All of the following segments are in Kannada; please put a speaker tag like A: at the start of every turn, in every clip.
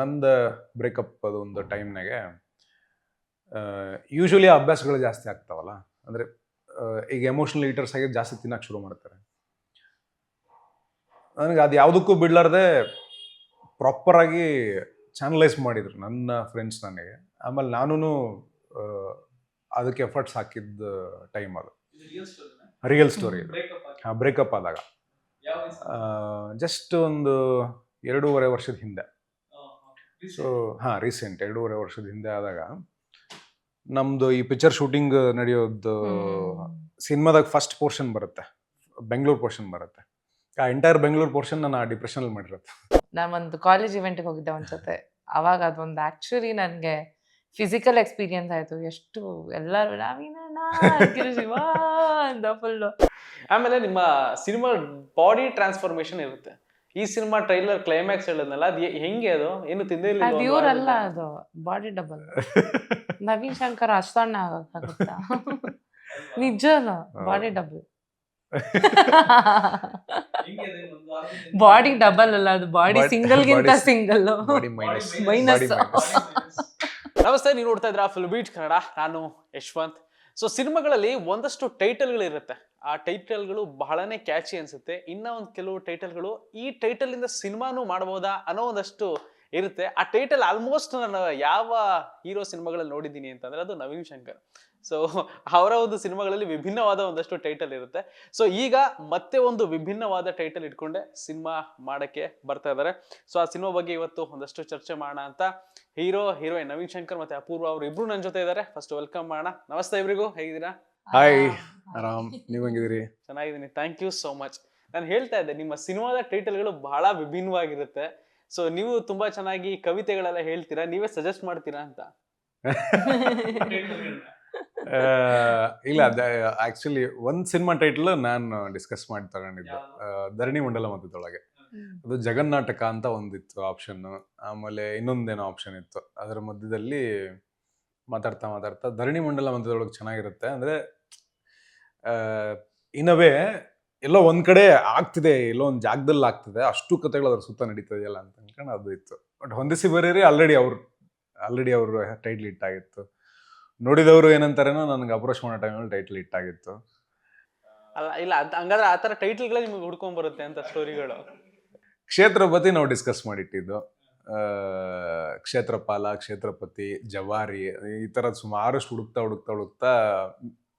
A: ನಂದು ಬ್ರೇಕಪ್ ಅದು ಒಂದು ಟೈಮ್ನಾಗೆ ಯೂಶ್ವಲಿ ಅಭ್ಯಾಸಗಳು ಜಾಸ್ತಿ ಆಗ್ತಾವಲ್ಲ ಅಂದರೆ ಈಗ ಎಮೋಷನಲ್ ಈಟರ್ಸ್ ಆಗಿ ಜಾಸ್ತಿ ತಿನ್ನಕ್ಕೆ ಶುರು ಮಾಡ್ತಾರೆ. ನನಗೆ ಅದು ಯಾವುದಕ್ಕೂ ಬಿಡ್ಲಾರ್ದೆ ಪ್ರಾಪರಾಗಿ ಚಾನಲೈಸ್ ಮಾಡಿದ್ರು ನನ್ನ ಫ್ರೆಂಡ್ಸ್ ನನಗೆ. ಆಮೇಲೆ ನಾನು ಅದಕ್ಕೆ ಎಫರ್ಟ್ಸ್ ಹಾಕಿದ್ದ ಟೈಮ್ ಅದು. ರಿಯಲ್ ಸ್ಟೋರಿ ಹಾಂ ಬ್ರೇಕಪ್ ಆದಾಗ. ಜಸ್ಟ್ ಒಂದು ಎರಡೂವರೆ ವರ್ಷದ ಹಿಂದೆ. ಸೊ ಹಾಂ ರೀಸೆಂಟ್ ಎರಡೂವರೆ ವರ್ಷದ ಹಿಂದೆ ಆದಾಗ ನಮ್ಮದು ಈ ಪಿಕ್ಚರ್ ಶೂಟಿಂಗ್ ನಡೆಯೋದು ಸಿನಿಮಾದಾಗ ಫಸ್ಟ್ ಪೋರ್ಷನ್ ಬರುತ್ತೆ. ಬೆಂಗಳೂರು ಪೋರ್ಷನ್ ಬರುತ್ತೆ. ಆ ಎಂಟೈರ್ ಬೆಂಗಳೂರು ಪೋರ್ಷನ್ ನಾನು ಆ ಡಿಪ್ರೆಷನಲ್ಲಿ ಮಾಡಿರುತ್ತೆ
B: ನಾನು ಒಂದು ಕಾಲೇಜ್ ಇವೆಂಟ್ಗೆ ಹೋಗಿದ್ದೆ ಒಂದ್ ಜೊತೆ. ಅವಾಗ ಅದೊಂದು ಆಕ್ಚುಲಿ ನನಗೆ ಫಿಸಿಕಲ್ ಎಕ್ಸ್ಪೀರಿಯನ್ಸ್ ಆಯಿತು. ಎಷ್ಟು ಎಲ್ಲರೂ ಅಂತ ಫುಲ್ಲು
C: ಆಮೇಲೆ ನಿಮ್ಮ ಸಿನಿಮಾ ಬಾಡಿ ಟ್ರಾನ್ಸ್ಫಾರ್ಮೇಶನ್ ಇರುತ್ತೆ. ಈ ಸಿನಿಮಾ ಟ್ರೈಲರ್ ಕ್ಲೈಮ್ಯಾಕ್ಸ್ ಹೇಳಿದ್ನಲ್ಲ ಅದು ಹೆಂಗೆ ಅದು? ಏನು ತಿಂದಿಲ್ಲ
B: ಅದು ಇವರಲ್ಲ ಅದು ಬಾಡಿ ಡಬಲ್ ನವೀನ್ ಶಂಕರ್ ಅಷ್ಟಣ್ಣ ಆಗಕ್ಕಾಗುತ್ತಾ? ನಿಜ ಬಾಡಿ ಡಬಲ್ ಬಾಡಿ ಡಬಲ್ ಅಲ್ಲ ಅದು ಬಾಡಿ ಸಿಂಗಲ್ ಗಿಂತ
A: body-
B: ಸಿಂಗಲ್
A: ಮೈನಸ್
B: Minus.
C: ನಮಸ್ತೆ ನೀವು ನೋಡ್ತಾ ಇದ್ರ ಫುಲ್ ಬೀಟ್ ಕನ್ನಡ ನಾನು ಯಶವಂತ್. ಸೊ ಸಿನಿಮಾಗಳಲ್ಲಿ ಒಂದಷ್ಟು ಟೈಟಲ್ಗಳು ಇರುತ್ತೆ ಆ ಟೈಟಲ್ಗಳು ಬಹಳನೇ ಕ್ಯಾಚಿ ಅನ್ಸುತ್ತೆ. ಇನ್ನ ಒಂದು ಕೆಲವು ಟೈಟಲ್ಗಳು ಈ ಟೈಟಲ್ ಇಂದ ಸಿನಿಮಾನು ಮಾಡಬಹುದಾ ಅನ್ನೋ ಒಂದಷ್ಟು ಇರುತ್ತೆ. ಆ ಟೈಟಲ್ ಆಲ್ಮೋಸ್ಟ್ ನಾನು ಯಾವ ಹೀರೋ ಸಿನಿಮಾಗಳಲ್ಲಿ ನೋಡಿದ್ದೀನಿ ಅಂತಂದ್ರೆ ಅದು ನವೀನ್ ಶಂಕರ್. ಸೊ ಅವರ ಒಂದು ಸಿನಿಮಾಗಳಲ್ಲಿ ವಿಭಿನ್ನವಾದ ಒಂದಷ್ಟು ಟೈಟಲ್ ಇರುತ್ತೆ. ಸೊ ಈಗ ಮತ್ತೆ ಒಂದು ವಿಭಿನ್ನವಾದ ಟೈಟಲ್ ಇಟ್ಕೊಂಡೆ ಸಿನಿಮಾ ಮಾಡಕ್ಕೆ ಬರ್ತಾ ಇದ್ದಾರೆ ಸೊ ಆ ಸಿನಿಮಾ ಬಗ್ಗೆ ಇವತ್ತು ಒಂದಷ್ಟು ಚರ್ಚೆ ಮಾಡೋಣ ಅಂತ. ಹೀರೋ ಹೀರೋಯಿನ್ ನವೀನ್ ಶಂಕರ್ ಮತ್ತೆ ಅಪೂರ್ವ ಅವರು ಇಬ್ರು ನನ್ನ ಜೊತೆ ಇದ್ದಾರೆ ಫಸ್ಟ್ ವೆಲ್ಕಮ್ ಮಾಡೋಣ ನಮಸ್ತೆ ಇಬ್ರಿಗೂ ಹೇಗಿದ್ದೀರಾ?
A: ಹಾಯ್ ಆರಾಮ್. ನೀವು ಹೆಂಗಿದ್ದೀರಿ?
C: ಚೆನ್ನಾಗಿದ್ದೀನಿ. ಥ್ಯಾಂಕ್ ಯು ಸೋ ಮಚ್ ನಾನು ಹೇಳ್ತಾ ಇದ್ದೆ ನಿಮ್ಮ ಸಿನಿಮಾದ ಟೈಟಲ್ಗಳು ಬಹಳ ವಿಭಿನ್ನವಾಗಿರುತ್ತೆ. ಸೊ ನೀವು ತುಂಬಾ ಚೆನ್ನಾಗಿ ಕವಿತೆಗಳೆಲ್ಲ ಹೇಳ್ತೀರಾ? ನೀವೇ ಸಜೆಸ್ಟ್ ಮಾಡ್ತೀರಾ ಅಂತ?
A: ಆ, ಇಲ್ಲ ಆಕ್ಚುಲಿ ಒಂದ್ ಸಿನಿಮಾ ಟೈಟಲ್ ನಾನು ಡಿಸ್ಕಸ್ ಮಾಡಿ ತಗೊಂಡಿದ್ದು. ಆ, ಧರಣಿ ಮಂಡಲ ಮಧ್ಯದೊಳಗೆ ಅದು ಜಗನ್ನಾಟಕ ಅಂತ ಒಂದಿತ್ತು ಆಪ್ಷನ್ ಆಮೇಲೆ ಇನ್ನೊಂದೇನೋ ಆಪ್ಷನ್ ಇತ್ತು. ಅದರ ಮಧ್ಯದಲ್ಲಿ ಮಾತಾಡ್ತಾ ಮಾತಾಡ್ತಾ ಧರಣಿ ಮಂಡಲ ಮಂತ್ರದೊಳಗೆ ಚೆನ್ನಾಗಿರುತ್ತೆ. ಅಂದರೆ ಇನ್ನವೇ ಎಲ್ಲೋ ಒಂದು ಕಡೆ ಆಗ್ತಿದೆ ಎಲ್ಲೋ ಒಂದು ಜಾಗದಲ್ಲಿ ಆಗ್ತಿದೆ. ಅಷ್ಟು ಕಥೆಗಳು ಅದ್ರ ಸುತ್ತ ನಡೀತಾ ಇದೆಯಲ್ಲ ಅಂತ ಅನ್ಕೊಂಡು ಅದು ಇತ್ತು. ಬಟ್ ಹೊಂದಿಸಿ ಬರೀರಿ ಆಲ್ರೆಡಿ ಅವ್ರು ಆಲ್ರೆಡಿ ಅವರು ಟೈಟ್ಲ್ ಇಟ್ಟಾಗಿತ್ತು ನೋಡಿದವರು ಏನಂತಾರೇನೋ ನನಗೆ ಅಪ್ರೋಚ್ ಮಾಡೋ ಟೈಮಲ್ಲಿ ಟೈಟ್ಲ್ ಇಟ್ಟಾಗಿತ್ತು
C: ಅಲ್ಲ ಇಲ್ಲ ಹಂಗಾದ್ರೆ ಆ ಥರ ಟೈಟ್ಲ್ಗಳೇ ನಿಮಗೆ ಹುಡ್ಕೊಂಡ್ ಬರುತ್ತೆ ಅಂತ ಸ್ಟೋರಿಗಳು
A: ಕ್ಷೇತ್ರಪತಿ ನಾವು ಡಿಸ್ಕಸ್ ಮಾಡಿಟ್ಟಿದ್ದು. ಕ್ಷೇತ್ರಪಾಲ ಕ್ಷೇತ್ರಪತಿ ಜವಾರಿ ಈ ಥರದ ಸುಮಾರಷ್ಟು ಹುಡುಕ್ತಾ ಹುಡುಕ್ತಾ ಹುಡುಕ್ತಾ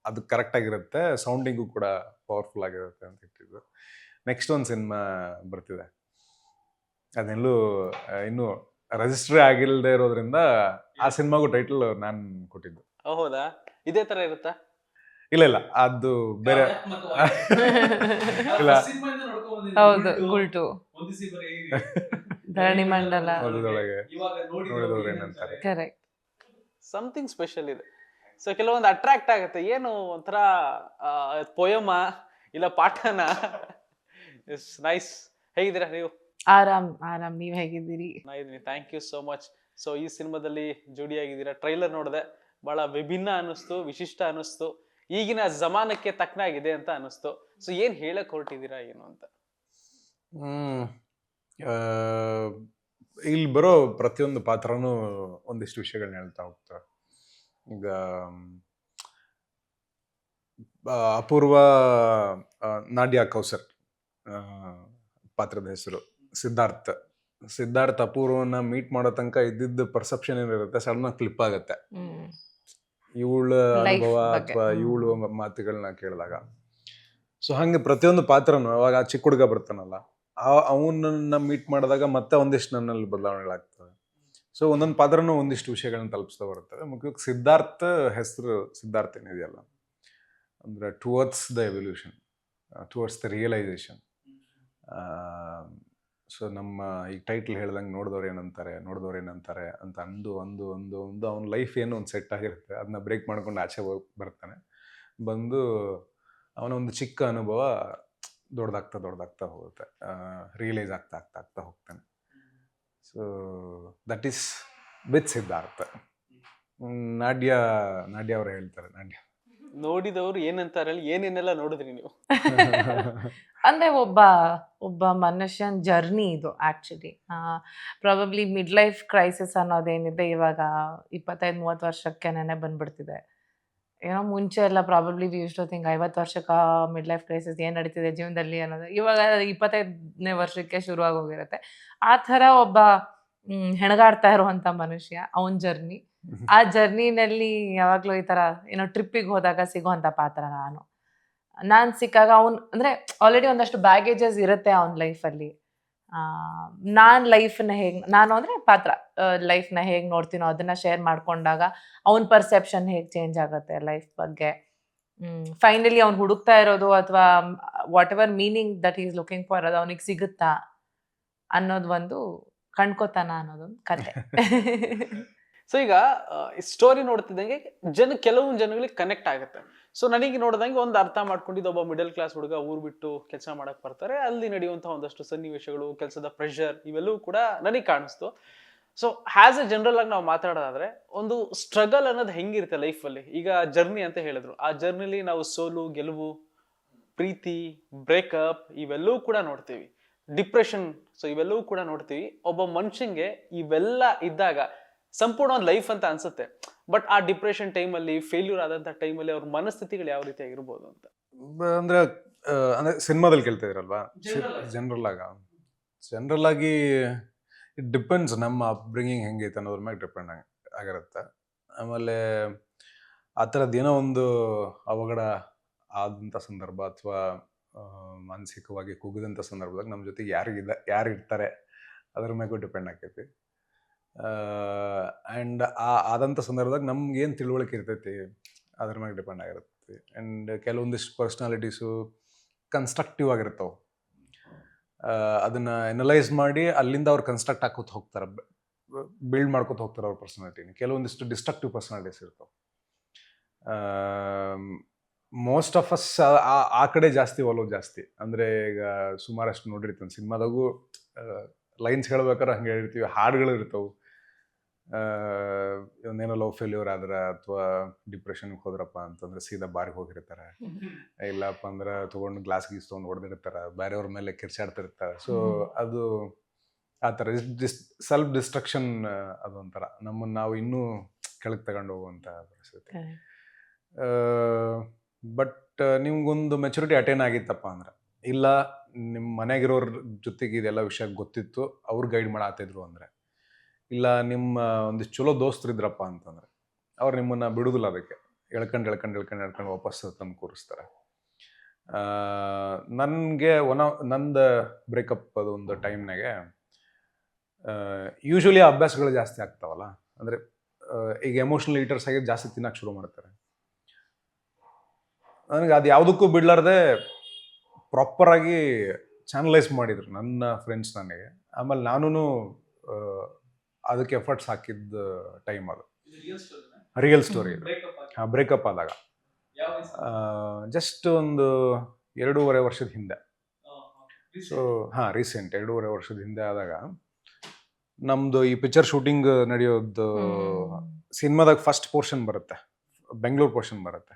A: ಅದು ಕರೆಕ್ಟ್ ಆಗಿರುತ್ತೆ. ಸೌಂಡಿಂಗು ಕೂಡ ಪವರ್ಫುಲ್ ಆಗಿರುತ್ತೆ ಅಂತ ಇಟ್ಟಿದ್ದು ನೆಕ್ಸ್ಟ್ ಒಂದು ಸಿನಿಮಾ ಬರ್ತಿದೆ. ಅದೆಲ್ಲೂ ಇನ್ನು ರಿಜಿಸ್ಟ್ರಿ ಆಗಿಲ್ಲದೆ ಇರೋದ್ರಿಂದ ಆ ಸಿನಿಮಾಗೂ ಟೈಟಲ್ ನಾನು ಕೊಟ್ಟಿದ್ದು.
C: ಹೌದಾ? ಇದೇ ತರ ಇರುತ್ತಾ?
A: ಇಲ್ಲ ಇಲ್ಲ ಅದು ಬೇರೆ ಇಲ್ಲ.
B: ಹೌದು Gultoo. Dharani Mandala. Correct
C: something special ಇದೆ. ಸೊ ಕೆಲವೊಂದು ಅಟ್ರಾಕ್ಟ್ ಆಗುತ್ತೆ. ಏನು ಒಂಥರ ಪೊಯಮ ಇಲ್ಲ ಪಾಠನ? ಇಸ್ ನೈಸ್ ಹೇಗಿದ್ದೀರಾ ನೀವು?
B: ಆರಾಮ್ ಆರಾಮ್. ನೀವ್ ಹೇಗಿದ್ದೀರಿ?
C: ಚೆನ್ನಾಗಿದ್ದೀನಿ thank you so much so ಈ ಸಿನಿಮಾದಲ್ಲಿ ಜೋಡಿ ಆಗಿದ್ದೀರಾ? ಟ್ರೈಲರ್ ನೋಡಿದೆ. ಬಹಳ ವಿಭಿನ್ನ ಅನ್ನಿಸ್ತು ವಿಶಿಷ್ಟ ಅನ್ನಿಸ್ತು. ಈಗಿನ ಜಮಾನಕ್ಕೆ ತಕ್ಕನಾಗಿದೆ ಅಂತ ಅನ್ನಿಸ್ತು. ಸೊ ಏನ್ ಹೇಳಕ್ಕೆ ಹೊರಟಿದ್ದೀರಾ ಏನು ಅಂತ?
A: ಇಲ್ಲಿ ಬರೋ ಪ್ರತಿಯೊಂದು ಪಾತ್ರನೂ ಒಂದಿಷ್ಟು ವಿಷಯಗಳನ್ನ ಹೇಳ್ತಾ ಹೋಗ್ತಾರೆ ಈಗ ಅಪೂರ್ವ ನಾಡ್ಯ ಕೌಸರ್ ಪಾತ್ರದ ಹೆಸರು ಸಿದ್ಧಾರ್ಥ. ಸಿದ್ಧಾರ್ಥ ಅಪೂರ್ವನ ಮೀಟ್ ಮಾಡೋ ತನಕ ಇದ್ದಿದ್ದ ಪರ್ಸೆಪ್ಷನ್ ಏನಿರುತ್ತೆ? ಸಡನ್ ಕ್ಲಿಪ್ ಆಗುತ್ತೆ. ಇವಳ ಅನುಭವ ಅಥವಾ. ಇವಳು ಮಾತುಗಳನ್ನ ಕೇಳಿದಾಗ. ಸೊ ಹಂಗೆ ಪ್ರತಿಯೊಂದು ಪಾತ್ರನು ಅವಾಗ ಆ ಚಿಕ್ಕ ಹುಡುಗ ಬರ್ತಾನಲ್ಲ. ಅವನನ್ನ ಮೀಟ್ ಮಾಡಿದಾಗ ಮತ್ತೆ ಒಂದಿಷ್ಟು ನನ್ನಲ್ಲಿ ಬದಲಾವಣೆಗಳಾಗ್ತವೆ. ಸೊ ಒಂದೊಂದು ಪಾತ್ರನೂ ಒಂದಿಷ್ಟು ವಿಷಯಗಳನ್ನ ತಲುಪಿಸ್ತಾ ಬರ್ತವೆ ಮುಖ್ಯವಾಗಿ ಸಿದ್ಧಾರ್ಥ ಹೆಸರು ಸಿದ್ಧಾರ್ಥ ಏನಿದೆಯಲ್ಲ? ಅಂದರೆ towards the evolution towards the realisation so ನಮ್ಮ ಈ ಟೈಟ್ಲ್ ಹೇಳ್ದಂಗೆ ನೋಡಿದವ್ರು ಏನಂತಾರೆ ನೋಡಿದವ್ರು ಏನಂತಾರೆ ಅಂತ ಅಂದು ಒಂದು ಒಂದು ಒಂದು ಅವ್ನ ಲೈಫ್ ಏನು ಒಂದು ಸೆಟ್ ಆಗಿರುತ್ತೆ. ಅದನ್ನ ಬ್ರೇಕ್ ಮಾಡ್ಕೊಂಡು ಆಚೆ ಬರ್ತಾನೆ. ಬಂದು ಅವನ ಒಂದು ಚಿಕ್ಕ ಅನುಭವ ದೊಡ್ಡದಾಗ್ತಾ ದೊಡ್ಡದಾಗ್ತಾ ಹೋಗುತ್ತೆ. ರಿಯಲೈಸ್ ಆಗ್ತಾ ಆಗ್ತಾ ಆಗ್ತಾ ಹೋಗ್ತಾನೆ. So that is with Siddhartha Nadya Nadya ಅವರು ಹೇಳ್ತಾರೆ ನಾಡ್ಯ.
C: ನೋಡಿದವರು ಏನಂತಾರೆ ಏನೇನೆಲ್ಲ ನೋಡಿದ್ರಿ ನೀವು?
B: ಅಂದ್ರೆ ಒಬ್ಬ ಒಬ್ಬ ಮನುಷ್ಯನ ಜರ್ನಿ ಇದು actually probably mid life crisis ಅನ್ನೋದೇನಿದೆ ಇವಾಗ ಇಪ್ಪತ್ತೈದು ಮೂವತ್ತು ವರ್ಷಕ್ಕೆ ನೆನೆ ಬಂದ್ಬಿಡ್ತಿದೆ. ಏನೋ ಮುಂಚೆ ಎಲ್ಲ ಪ್ರಾಬಬ್ಲಿ ಯೂಸ್ ಟು ಥಿಂಕ್ ಐವತ್ತು ವರ್ಷಕ್ಕೆ ಮಿಡ್ ಲೈಫ್ ಕ್ರೈಸಿಸ್ ಏನು ನಡೀತಿದೆ ಜೀವನದಲ್ಲಿ ಅನ್ನೋದು. ಇವಾಗ ಇಪ್ಪತ್ತೈದನೇ ವರ್ಷಕ್ಕೆ ಶುರುವಾಗಿ ಹೋಗಿರುತ್ತೆ. ಆ ಥರ ಒಬ್ಬ ಹೆಣಗಾಡ್ತಾ ಇರುವಂಥ ಮನುಷ್ಯ ಅವನ ಜರ್ನಿ ಆ ಜರ್ನಿನಲ್ಲಿ ಯಾವಾಗಲೂ ಈ ಥರ ಏನೋ ಟ್ರಿಪ್ಪಿಗೆ ಹೋದಾಗ ಸಿಗೋವಂಥ ಪಾತ್ರ ನಾನು. ನಾನು ಸಿಕ್ಕಾಗ ಅವ್ನು ಅಂದರೆ ಆಲ್ರೆಡಿ ಒಂದಷ್ಟು ಬ್ಯಾಗೇಜಸ್ ಇರುತ್ತೆ ಅವನ ಲೈಫಲ್ಲಿ ನಾನು ಲೈಫನ್ನ ಹೇಗೆ, ನಾನು ಅಂದರೆ ಪಾತ್ರ ಲೈಫ್ನ ಹೇಗೆ ನೋಡ್ತೀನೋ ಅದನ್ನು ಶೇರ್ ಮಾಡ್ಕೊಂಡಾಗ ಅವನ ಪರ್ಸೆಪ್ಷನ್ ಹೇಗೆ ಚೇಂಜ್ ಆಗುತ್ತೆ ಲೈಫ್ ಬಗ್ಗೆ. ಫೈನಲಿ ಅವ್ನು ಹುಡುಕ್ತಾ ಇರೋದು ಅಥವಾ whatever meaning that is looking for ಅದು ಅವನಿಗೆ ಸಿಗುತ್ತಾ ಅನ್ನೋದು ಒಂದು ಕಣ್ಕೋತಾನ ಅನ್ನೋದೊಂದು ಕತೆ.
C: ಸೊ ಈಗ ಸ್ಟೋರಿ ನೋಡ್ತಿದ್ದಂಗೆ ಜನ, ಕೆಲವೊಂದು ಜನಗಳಿಗೆ ಕನೆಕ್ಟ್ ಆಗುತ್ತೆ. ಸೊ ನನಗೆ ನೋಡಿದಂಗೆ ಒಂದು ಅರ್ಥ ಮಾಡ್ಕೊಂಡಿದ್ದು ಒಬ್ಬ ಮಿಡಲ್ ಕ್ಲಾಸ್ ಹುಡುಗ ಊರು ಬಿಟ್ಟು ಕೆಲಸ ಮಾಡಕ್ಕೆ ಬರ್ತಾರೆ. ಅಲ್ಲಿ ನಡೆಯುವಂಥ ಒಂದಷ್ಟು ಸನ್ನಿವೇಶಗಳು, ಕೆಲಸದ ಪ್ರೆಷರ್ ಇವೆಲ್ಲವೂ ಕೂಡ ನನಗೆ ಕಾಣಿಸ್ತು. ಸೊ ಹ್ಯಾಸ್ ಎ ಜನರಲ್ ಆಗಿ ನಾವು ಮಾತಾಡೋದಾದ್ರೆ, ಒಂದು ಸ್ಟ್ರಗಲ್ ಅನ್ನೋದು ಹೆಂಗಿರುತ್ತೆ ಲೈಫಲ್ಲಿ ಈಗ ಜರ್ನಿ ಅಂತ ಹೇಳಿದ್ರು. ಆ ಜರ್ನಿಲಿ ನಾವು ಸೋಲು, ಗೆಲುವು, ಪ್ರೀತಿ ಬ್ರೇಕಪ್ ಇವೆಲ್ಲವೂ ಕೂಡ ನೋಡ್ತೀವಿ. ಡಿಪ್ರೆಷನ್ ಸೊ ಇವೆಲ್ಲವೂ ಕೂಡ ನೋಡ್ತೀವಿ. ಒಬ್ಬ ಮನುಷ್ಯಂಗೆ ಇವೆಲ್ಲ ಇದ್ದಾಗ ಸಂಪೂರ್ಣ ಒಂದು ಲೈಫ್ ಅಂತ ಅನ್ಸುತ್ತೆ. ಬಟ್ ಆ ಡಿಪ್ರೆಷನ್ ಟೈಮಲ್ಲಿ ಫೇಲ್ಯೂರ್ ಆದಂಥ ಟೈಮಲ್ಲಿ ಅವ್ರ ಮನಸ್ಥಿತಿಗಳು ಯಾವ ರೀತಿ ಆಗಿರ್ಬೋದು
A: ಅಂತ? ಅಂದ್ರೆ ಅಂದ್ರೆ ಸಿನಿಮಾದಲ್ಲಿ ಕೇಳ್ತಾ ಇದ್ರಲ್ವಾ? ಜನರಲ್ ಆಗ. ಜನರಲ್ ಆಗಿ. ಇಟ್ ಡಿಪೆಂಡ್ಸ್ ನಮ್ಮ ಅಪ್ಬ್ರಿಂಗಿಂಗ್ ಹೆಂಗೈತೆ ಅನ್ನೋದ್ರ ಮ್ಯಾಗ ಡಿಪೆಂಡ್ ಆಗಿರುತ್ತೆ. ಆಮೇಲೆ ಆ ಥರದ್ದು ಏನೋ ಒಂದು ಅವಘಡ ಆದಂಥ ಸಂದರ್ಭ ಅಥವಾ ಮಾನಸಿಕವಾಗಿ ಕುಗ್ಗಿದಂಥ ಸಂದರ್ಭದಾಗ ನಮ್ಮ ಜೊತೆಗೆ ಯಾರಿಗಿದ ಯಾರು ಇರ್ತಾರೆ ಅದ್ರ ಮ್ಯಾಗೂ ಡಿಪೆಂಡ್ ಆಕೈತಿ. ಆ್ಯಂಡ್ ಆ ಆದಂಥ ಸಂದರ್ಭದಾಗ ನಮ್ಗೆ ಏನು ತಿಳುವಳಿಕೆ ಇರ್ತೈತಿ? ಅದ್ರ ಮ್ಯಾಗೆ ಡಿಪೆಂಡ್ ಆಗಿರುತ್ತೆ. ಆ್ಯಂಡ್ ಕೆಲವೊಂದಿಷ್ಟು ಪರ್ಸ್ನಾಲಿಟೀಸು ಕನ್ಸ್ಟ್ರಕ್ಟಿವ್ ಆಗಿರ್ತಾವೆ. ಅದನ್ನು ಎನಲೈಸ್ ಮಾಡಿ ಅಲ್ಲಿಂದ ಅವ್ರು ಕನ್ಸ್ಟ್ರಕ್ಟ್ ಹಾಕೋತ ಹೋಗ್ತಾರೆ. ಬಿಲ್ಡ್ ಮಾಡ್ಕೋತ ಹೋಗ್ತಾರೆ ಅವ್ರ ಪರ್ಸನಾಲಿಟಿನ ಕೆಲವೊಂದಿಷ್ಟು ಡಿಸ್ಟ್ರಕ್ಟಿವ್ ಪರ್ಸನಾಲಿಟೀಸ್ ಇರ್ತಾವೆ. ಮೋಸ್ಟ್ ಆಫ್ ಅಸ್ ಆ ಕಡೆ ಜಾಸ್ತಿ ಒಲವು ಜಾಸ್ತಿ. ಅಂದರೆ ಈಗ ಸುಮಾರಷ್ಟು ನೋಡಿರ್ತೀನಿ ಸಿನಿಮಾದಾಗೂ ಲೈನ್ಸ್ ಹೇಳ್ಬೇಕಾದ್ರೆ ಹಂಗೆ ಹೇಳಿರ್ತೀವಿ. ಹಾಡುಗಳು ಇರ್ತಾವೆ. ಒಂದೇನೋ ಲವ್ ಫೇಲ್ಯೂರ್ ಆದ್ರೆ ಅಥವಾ ಡಿಪ್ರೆಷನ್ಗೆ ಹೋದ್ರಪ್ಪ ಅಂತಂದ್ರೆ ಸೀದಾ ಬಾರಿಗೆ ಹೋಗಿರ್ತಾರೆ. ಇಲ್ಲಪ್ಪ ಅಂದ್ರೆ ತೊಗೊಂಡು ಗ್ಲಾಸ್ ಗೀಸ್ ತೊಗೊಂಡು ಹೊಡೆದಿರ್ತಾರೆ ಬೇರೆಯವ್ರ ಮೇಲೆ ಕಿರ್ಚಾಡ್ತಿರ್ತಾರೆ. ಸೊ. ಅದು ಆ ಥರ ಡಿಸ್ ಸೆಲ್ಫ್ ಡಿಸ್ಟ್ರಕ್ಷನ್ ಅದೊಂಥರ. ನಮ್ಮನ್ನು ನಾವು ಇನ್ನೂ ಕೆಳಗೆ ತಗೊಂಡು ಹೋಗುವಂಥ ಪರಿಸ್ಥಿತಿ. ಬಟ್ ನಿಮ್ಗೊಂದು ಮೆಚುರಿಟಿ ಅಟೇನ್ ಆಗಿತ್ತಪ್ಪ ಅಂದ್ರೆ. ಇಲ್ಲ ನಿಮ್ಮ ಮನೆಗಿರೋರ ಜೊತೆಗೆ ಇದೆಲ್ಲ ವಿಷಯ ಗೊತ್ತಿತ್ತು ಅವ್ರು ಗೈಡ್ ಮಾಡಾತಿದ್ರು ಅಂದರೆ. ಇಲ್ಲ, ನಿಮ್ಮ ಒಂದು ಚಲೋ ದೋಸ್ತರಿದ್ರಪ್ಪ ಅಂತಂದ್ರೆ, ಅವ್ರು ನಿಮ್ಮನ್ನು ಬಿಡುದಿಲ್ಲ ಅದಕ್ಕೆ. ಎಳ್ಕಂಡು ಎಳ್ಕಂಡು ಎಳ್ಕಂಡು ಎಳ್ಕಂಡು ವಾಪಸ್ ತಂದು ಕೂರಿಸ್ತಾರೆ. ನನಗೆ ಒನ್ ನಂದು ಬ್ರೇಕಪ್ ಅದು ಒಂದು ಟೈಮ್ನಾಗೆ ಯೂಶ್ವಲಿ ಅಭ್ಯಾಸಗಳು ಜಾಸ್ತಿ ಆಗ್ತಾವಲ್ಲ, ಅಂದರೆ ಈಗ ಎಮೋಷ್ನಲ್ ಈಟರ್ಸ್ ಆಗಿ ಜಾಸ್ತಿ ತಿನ್ನೋಕೆ ಶುರು ಮಾಡ್ತಾರೆ. ನನಗೆ ಅದು ಯಾವುದಕ್ಕೂ ಬಿಡ್ಲಾರ್ದೆ ಪ್ರಾಪರಾಗಿ ಚಾನಲೈಸ್ ಮಾಡಿದರು ನನ್ನ ಫ್ರೆಂಡ್ಸ್ ನನಗೆ. ಆಮೇಲೆ ನಾನು ಅದಕ್ಕೆ ಎಫರ್ಟ್ಸ್ ಹಾಕಿದ್ದ ಟೈಮ್ ಅದು. ರಿಯಲ್ ಸ್ಟೋರಿ ಹಾಂ ಬ್ರೇಕಪ್ ಆದಾಗ. ಜಸ್ಟ್ ಒಂದು ಎರಡೂವರೆ ವರ್ಷದ ಹಿಂದೆ. ಸೊ ಹಾಂ ರೀಸೆಂಟ್ ಎರಡೂವರೆ ವರ್ಷದ ಹಿಂದೆ ಆದಾಗ ನಮ್ಮದು ಈ ಪಿಕ್ಚರ್ ಶೂಟಿಂಗ್ ನಡೆಯೋದು ಸಿನಿಮಾದಾಗ ಫಸ್ಟ್ ಪೋರ್ಷನ್ ಬರುತ್ತೆ. ಬೆಂಗಳೂರು ಪೋರ್ಷನ್ ಬರುತ್ತೆ.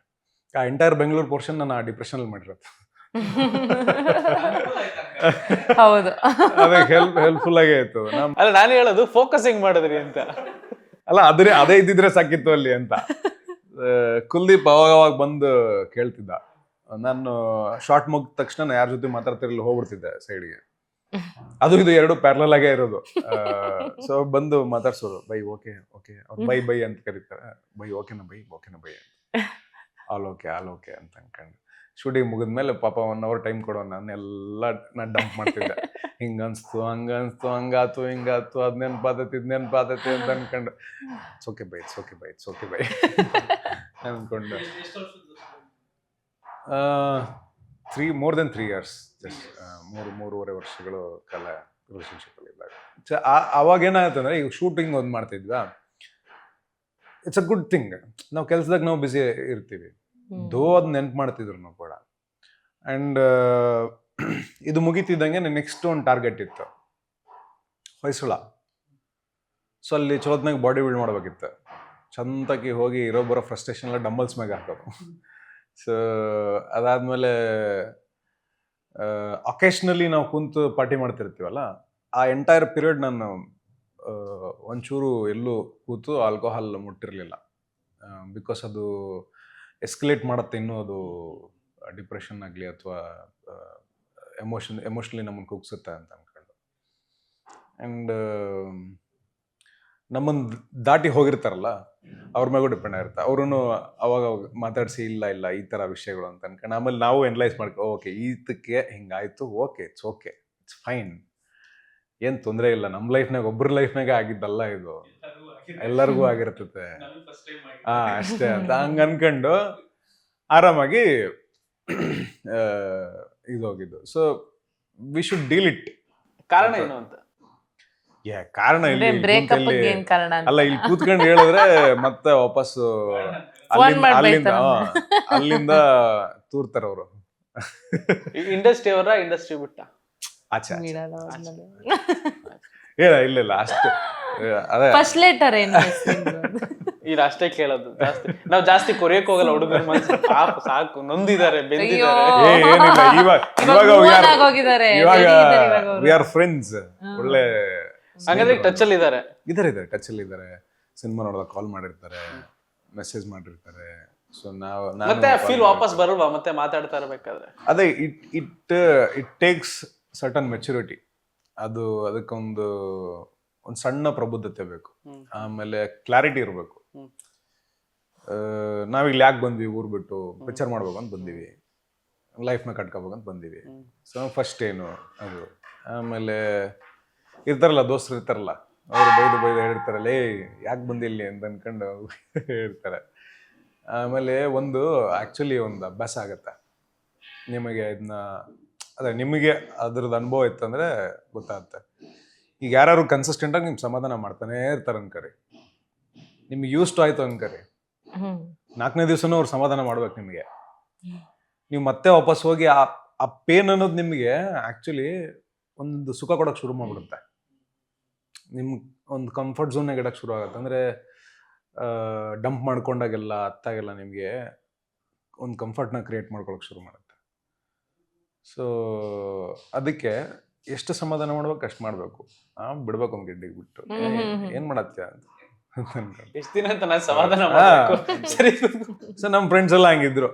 A: ಆ ಎಂಟೈರ್ ಬೆಂಗಳೂರು ಪೋರ್ಷನ್ ನಾನು ಆ ಡಿಪ್ರೆಷನಲ್ಲಿ ಮಾಡಿರುತ್ತೆ
B: ಹೌದು.
A: ಅದೇ ಹೆಲ್ಪ್ ಹೆಲ್ಪ್ಫುಲ್ ಆಗೇ ಇತ್ತು ನಮ್
C: ಅಲ್ಲ ನಾನು ಹೇಳೋದು ಫೋಕಸಿಂಗ್ ಮಾಡಿದ್ರಿ ಅಂತ.
A: ಅಲ್ಲ ಅದೇ ಅದೇ ಇದ್ದಿದ್ರೆ ಸಾಕಿತ್ತು ಅಲ್ಲಿ ಅಂತ. ಆ, ಕುಲ್ದೀಪ್ ಅವಾಗ ಅವಾಗ ಬಂದು ಕೇಳ್ತಿದ್ದ. ನಾನು ಶಾರ್ಟ್ ಮುಗಿದ ತಕ್ಷಣ ಯಾರ ಜೊತೆ ಮಾತಾಡ್ತಿರಲಿಲ್ಲ ಹೋಗ್ಬಿಡ್ತಿದ್ದೆ ಸೈಡ್ಗೆ ಅದು ಇದು ಎರಡು ಪ್ಯಾರಲಲ್ ಆಗೇ ಇರೋದು. ಸೊ ಬಂದು ಮಾತಾಡ್ಸೋರು ಬೈ ಓಕೆ ಓಕೆ ಅವ್ರು ಬೈ ಬೈ ಅಂತ ಕರೀತಾರೆ. ಬೈ ಓಕೆನಾ ಬೈ ಓಕೆನಾ ಬೈ ಅಂತ. ಆಲ್ ಓಕೆ ಆಲ್ ಓಕೆ ಅಂತ ಅನ್ಕೊಂಡು. ಶೂಟಿಂಗ್ ಮುಗಿದ ಮೇಲೆ ಪಾಪ ಒನ್ ಅವರ್ ಟೈಮ್ ಕೊಡೋಣ ನಾನು. ಎಲ್ಲ ನಾನು ಡಂಪ್ ಮಾಡ್ತಿದ್ದೆ. ಹಿಂಗ ಅನ್ಸ್ತು ಹಂಗ ಅನ್ಸ್ತು ಹಂಗಾತು ಹಿಂಗಾತು ಅದ್ ನೆನ್ಪಾತೈತಿ ಇದ್ ನೆನ್ಪಾತೈತಿ ಅಂತ ಅನ್ಕೊಂಡು. So okay okay bye so okay okay bye so okay bye ಅನ್ಕೊಂಡು. Three more than three years just ಮೂರು ಮೂರುವರೆ ವರ್ಷಗಳು ಕಾಲ ರಿಲೇಷನ್ಶಿಪ್ಪಲ್ಲಿ ಇದ್ದಾಗ. ಚ- ಆ- ಅವಾಗ ಏನಾಗುತ್ತೆ ಅಂದ್ರೆ ಈಗ ಶೂಟಿಂಗ್ ಒಂದು ಮಾಡ್ತಿದ್ವಾ? ಇಟ್ಸ್ ಅ ಗುಡ್ ಥಿಂಗ್ ನಾವು ಕೆಲಸದಾಗ ನಾವು ಬ್ಯುಸಿ ಇರ್ತೀವಿ. ದೋ ಅದ್ ನೆನ್ಪು ಮಾಡ್ತಿದ್ರು ಕೂಡ. ಆ್ಯಂಡ್ ಇದು ಮುಗಿತಿದ್ದಂಗೆ ನೆಕ್ಸ್ಟ್ ಒಂದು ಟಾರ್ಗೆಟ್ ಇತ್ತು. ಹೊಯ್ಸುಳ. ಸೊ ಅಲ್ಲಿ ಚಲೋತ್ನಾಗ ಬಾಡಿ ಬಿಲ್ಡ್ ಮಾಡ್ಬೇಕಿತ್ತು. ಚಂದಕ್ಕೆ ಹೋಗಿ ಇರೋ ಬರೋ ಫ್ರಸ್ಟ್ರೇಷನ್ ಎಲ್ಲ ಡಂಬಲ್ಸ್ ಮ್ಯಾಗ ಹಾಕೋದು ಸೊ ಅದಾದ್ಮೇಲೆ ಅಕೇಶ್ನಲಿ ನಾವು ಕುಂತು ಪಾರ್ಟಿ ಮಾಡ್ತಿರ್ತೀವಲ್ಲ, ಆ ಎಂಟೈರ್ ಪೀರಿಯಡ್ ನಾನು ಒಂಚೂರು ಎಲ್ಲೂ ಕೂತು ಆಲ್ಕೋಹಾಲ್ ಮುಟ್ಟಿರಲಿಲ್ಲ. ಬಿಕಾಸ್ ಅದು ಎಸ್ಕಲೇಟ್ ಮಾಡುತ್ತೆ ಅದು ಡಿಪ್ರೆಷನ್ ಆಗಲಿ ಅಥವಾ ಎಮೋಷನ್ ಎಮೋಷ್ನಲಿ ನಮ್ಮನ್ನು ಕುಗ್ಸುತ್ತೆ ಅಂತ ಅಂದ್ಕೊಂಡು ಆ್ಯಂಡ್ ನಮ್ಮನ್ನು ದಾಟಿ ಹೋಗಿರ್ತಾರಲ್ಲ, ಅವ್ರ ಮೇಗೂ ಡಿಪೆಂಡ್ ಆಗಿರುತ್ತೆ. ಅವ್ರೂ ಅವಾಗ ಮಾತಾಡಿಸಿ ಇಲ್ಲ ಇಲ್ಲ, ಈ ಥರ ವಿಷಯಗಳು ಅಂತ ಅನ್ಕೊಂಡು ಆಮೇಲೆ ನಾವು ಎನಲೈಸ್ ಮಾಡ್ಕೊ ಓಕೆ ಈತಕ್ಕೆ ಹಿಂಗಾಯಿತು okay it's okay it's fine ಏನು ತೊಂದರೆ ಇಲ್ಲ ನಮ್ಮ ಲೈಫ್ನಾಗ ಒಬ್ಬರ ಲೈಫ್ನಾಗೆ ಆಗಿದ್ದಲ್ಲ ಇದು. ಎಲ್ಲರಿಗೂ ಆಗಿರ್ತದೆ ಹಾ ಅಷ್ಟೇ ಅಂತ ಹಂಗ ಅನ್ಕೊಂಡು ಆರಾಮಾಗಿ ಹೋಗಿದ್ದು so we should deal it
C: ಕಾರಣ ಏನು ಅಂತ?
A: ಯಾ ಕಾರಣ ಇಲ್ಲಿ ಇಲ್ಲಿ
B: ಬ್ರೇಕಪ್
A: ಕುಂತಲ್ಲಿ-
B: ಏನ್ ಕಾರಣ ಅಂತ?
A: ಅಲ್ಲ ಇಲ್ಲಿ ಕೂತ್ಕೊಂಡು ಹೇಳಿದ್ರೆ ಮತ್ತೆ ವಾಪಸ್ ಅಲ್ಲಿಂದ ಅಲ್ಲಿಂದ ತೂರ್ತಾರ ಅವರು.
C: ಇಂಡಸ್ಟ್ರಿ ಅವರ ಇಂಡಸ್ಟ್ರಿ ಬಿಟ್ಟ?
A: ಆಚೆ. ಇಲ್ಲ ಇಲ್ಲ ಅಷ್ಟೇ. ಅದೇ.
B: ಫಸ್ಟ್ ಲೆಟರ್ ಏನು
C: ಈಗ ಅಷ್ಟೇ ಕೇಳೋದು. ಜಾಸ್ತಿ ನಾವ್ ಜಾಸ್ತಿ ಕೊರಿಯಕ್ ಹೋಗಲ್ಲ ಹುಡುಗರ ಮನ್ಸು. ಪಾಪ ಸಾಕು ನೊಂದಿದ್ದಾರೆ ಬೆಂದಿದ್ದಾರೆ.
A: ಏ ಏನಿಲ್ಲ ಇವಾಗ ಇವಾಗ we are-
B: ಹೋಗಿದ್ದಾರೆ
A: ಇವಾಗ. ವಿ ಆರ್ ಫ್ರೆಂಡ್ಸ್ ಒಳ್ಳೆ
C: ಹಂಗಂದ್ರೆ ಟಚ್ ಅಲ್ಲಿ ಇದಾರೆ
A: ಇದಾರೆ ಇದಾರೆ ಟಚ್ ಅಲ್ಲಿ ಇದಾರೆ ಸಿನಿಮಾ ನೋಡಿದಾಗ ಕಾಲ್ ಮಾಡಿರ್ತಾರೆ ಮೆಸೇಜ್ ಮಾಡಿರ್ತಾರೆ. ಸೊ ನಾವು ನಾನು
C: ಮತ್ತೆ ಫೀಲ್ ವಾಪಸ್ ಬರಲ್ವಾ? ಮತ್ತೆ ಮಾತಾಡ್ತಾ ಇರಬೇಕಾದ್ರೆ?
A: ಅದೇ it it it takes certain maturity ಅದು ಅದಕ್ಕೊಂದು ಒಂದು ಸಣ್ಣ ಪ್ರಬುದ್ಧತೆ ಬೇಕು. ಆಮೇಲೆ ಕ್ಲಾರಿಟಿ ಇರಬೇಕು. ನಾವಿಲ್ಲಿ ಯಾಕೆ ಬಂದ್ವಿ? ಊರು ಬಿಟ್ಟು ಪಿಕ್ಚರ್ ಮಾಡ್ಬೇಕು ಅಂತ ಬಂದೀವಿ. ಲೈಫ್ನ ಕಟ್ಕೋಬೇಕಂತ ಬಂದೀವಿ. ಸೊ ಫಸ್ಟ್ ಏನು? ಅದು. ಆಮೇಲೆ ಇರ್ತಾರಲ್ಲ ದೋಸ್ತರು ಇರ್ತಾರಲ್ಲ. ಅವರು ಬೈದು ಬೈದು ಹೇಳಿರ್ತಾರಲ್ಲ ಏ ಯಾಕೆ ಬಂದಿಲ್ಲಿ? ಅಂತ ಅನ್ಕೊಂಡು ಹೇಳ್ತಾರೆ. ಆಮೇಲೆ ಒಂದು ಆ್ಯಕ್ಚುಲಿ ಒಂದು ಅಭ್ಯಾಸ ಆಗುತ್ತೆ. ನಿಮಗೆ ಇದನ್ನ ಅದೇ ನಿಮಗೆ ಅದ್ರದ್ದು ಅನುಭವ ಇತ್ತಂದ್ರೆ ಗೊತ್ತಾಗುತ್ತೆ. ಈಗ ಯಾರು ಕನ್ಸಿಸ್ಟೆಂಟಾಗಿ ನಿಮ್ಗೆ ಸಮಾಧಾನ ಮಾಡ್ತಾನೆ ಇರ್ತಾರೆ ಅನ್ಕರಿ. ನಿಮ್ಗೆ ಯೂಸ್ಟ್ ಆಯ್ತು ಅನ್ಕರಿ. ನಾಲ್ಕನೇ ದಿವಸನೂ ಅವ್ರು ಸಮಾಧಾನ ಮಾಡ್ಬೇಕು ನಿಮಗೆ. ನೀವು ಮತ್ತೆ ವಾಪಸ್ ಹೋಗಿ ಆ ಆ ಪೇನ್ ಅನ್ನೋದು ನಿಮಗೆ ಆ್ಯಕ್ಚುಲಿ ಒಂದು ಸುಖ ಕೊಡೋಕೆ ಶುರು ಮಾಡ್ಬಿಡುತ್ತೆ. ನಿಮ್ಗೆ ಒಂದು ಕಂಫರ್ಟ್ ಝೋನ್ನಾಗ ಇಡಕ್ಕೆ ಶುರು ಆಗುತ್ತೆ. ಅಂದರೆ ಡಂಪ್ ಮಾಡ್ಕೊಂಡಾಗೆಲ್ಲ ಅತ್ತಾಗೆಲ್ಲ ನಿಮಗೆ ಒಂದು ಕಂಫರ್ಟ್ನ ಕ್ರಿಯೇಟ್ ಮಾಡ್ಕೊಳಕ್ಕೆ ಶುರು ಮಾಡುತ್ತೆ. ಸೊ ಅದಕ್ಕೆ ಎಷ್ಟು ಸಮಾಧಾನ ಮಾಡ್ಬೇಕು ಅಷ್ಟು ಮಾಡಬೇಕು. ಆ ಬಿಡ್ಬೇಕು ಒಂದು ಗೆಡ್ಡಿಗೆ ಬಿಟ್ಟು. ಏನು ಮಾಡತ್ಯ ಅಂತ ಎಷ್ಟು
C: ಎಷ್ಟ್ ದಿನ ಅಂತ ನಾನು ಸಮಾಧಾನ. ಮಾಡ್ಬೇಕು? ಸರಿ.
A: ಸೊ ನಮ್ಮ ಫ್ರೆಂಡ್ಸ್ ಎಲ್ಲ ಹಂಗಿದ್ರು.